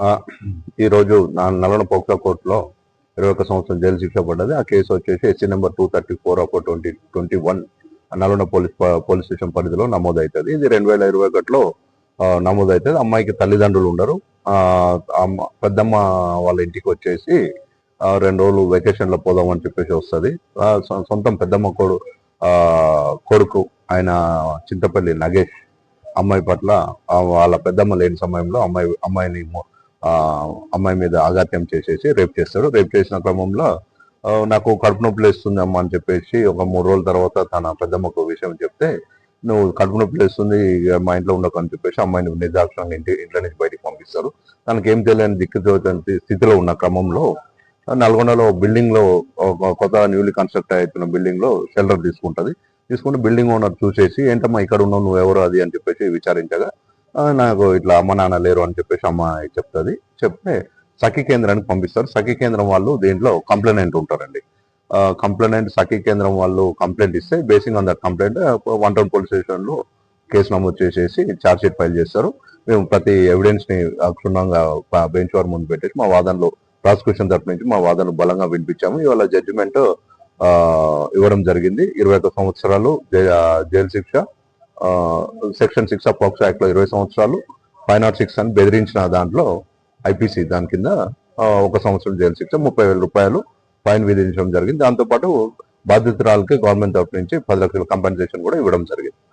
ఆ, ఈరోజు నా నల్గొండ పోక్సో కోర్టులో ఇరవై ఒక సంవత్సరం జైలు శిక్ష పడ్డది. ఆ కేసు వచ్చేసి SC number two thirty four ఒక twenty twenty one Nalgonda police police station పరిధిలో నమోదవుతుంది ఇది రెండు వేల ఇరవై ఒకటిలో నమోదవుతుంది అమ్మాయికి తల్లిదండ్రులు ఉండరు. ఆ, అమ్మ- పెద్దమ్మ వాళ్ళ ఇంటికి వచ్చేసి రెండు రోజులు వెకేషన్లో పోదాం అని చెప్పేసి వస్తుంది. సొంతం పెద్దమ్మ కొడు ఆ, కొడుకు ఆయన చింతపల్లి నగేష్. అమ్మాయి పట్ల వాళ్ళ పెద్దమ్మ లేని సమయంలో అమ్మాయి అమ్మాయిని అమ్మాయి మీద ఆఘాత్యం చేసేసి రేపు చేస్తాడు రేపు చేసిన క్రమంలో నాకు కడుపు నొప్పి లేస్తుంది అమ్మ అని చెప్పేసి ఒక మూడు రోజుల తర్వాత తన పెద్దమ్మకు విషయం చెప్తే నువ్వు కడుపు నొప్పి లేస్తుంది మా ఇంట్లో ఉండకు అని చెప్పేసి అమ్మాయిని నిర్దాక్షణంగా ఇంటి ఇంట్లో నుంచి బయటికి పంపిస్తారు. తనకి ఏం తెలియని దిక్కుతోచని స్థితిలో ఉన్న క్రమంలో నల్గొండలో బిల్డింగ్లో కొత్త న్యూలీ కన్స్ట్రక్ట్ అవుతున్న బిల్డింగ్లో షెల్టర్ తీసుకుంటది. తీసుకుంటే బిల్డింగ్ ఓనర్ చూసేసి ఏంటమ్మా ఇక్కడ ఉన్నావు నువ్వు ఎవరు అది? అని చెప్పేసి విచారించగా నాకు ఇట్లా అమ్మ నాన్న లేరు అని చెప్పేసి అమ్మ చెప్తుంది. చెప్తే సఖీ కేంద్రానికి పంపిస్తారు. సఖీ కేంద్రం వాళ్ళు దీంట్లో కంప్లైనెంట్ ఉంటారండి. కంప్లైనెంట్ సఖీ కేంద్రం వాళ్ళు కంప్లైంట్ ఇస్తే basing on that complaint one town police స్టేషన్లో కేసు నమోదు చేసేసి ఛార్జ్ షీట్ ఫైల్ చేస్తారు. మేము ప్రతి ఎవిడెన్స్ని క్షుణ్ణంగా బెంచ్ వారి ముందు పెట్టేసి మా వాదనలో ప్రాసిక్యూషన్ తరపు నుంచి మా వాదన బలంగా వినిపించాము. ఇవాళ జడ్జిమెంట్ ఇవ్వడం జరిగింది. ఇరవై ఒక్క సంవత్సరాలు జై- జైలు శిక్ష సెక్షన్ సిక్స్ ఆఫ్ పాక్స్ యాక్ట్లో ఇరవై సంవత్సరాలు ఫైవ్ నాట్ సిక్స్ అని బెదిరించిన దాంట్లో ఐపీసీ దాని కింద ఒక సంవత్సరం జైలు శిక్ష ముప్పై వేల రూపాయలు ఫైన్ విధించడం జరిగింది. దాంతోపాటు బాధితురాలకి గవర్నమెంట్ తరఫు నుంచి పది లక్షల కంపెన్సేషన్ కూడా ఇవ్వడం జరిగింది.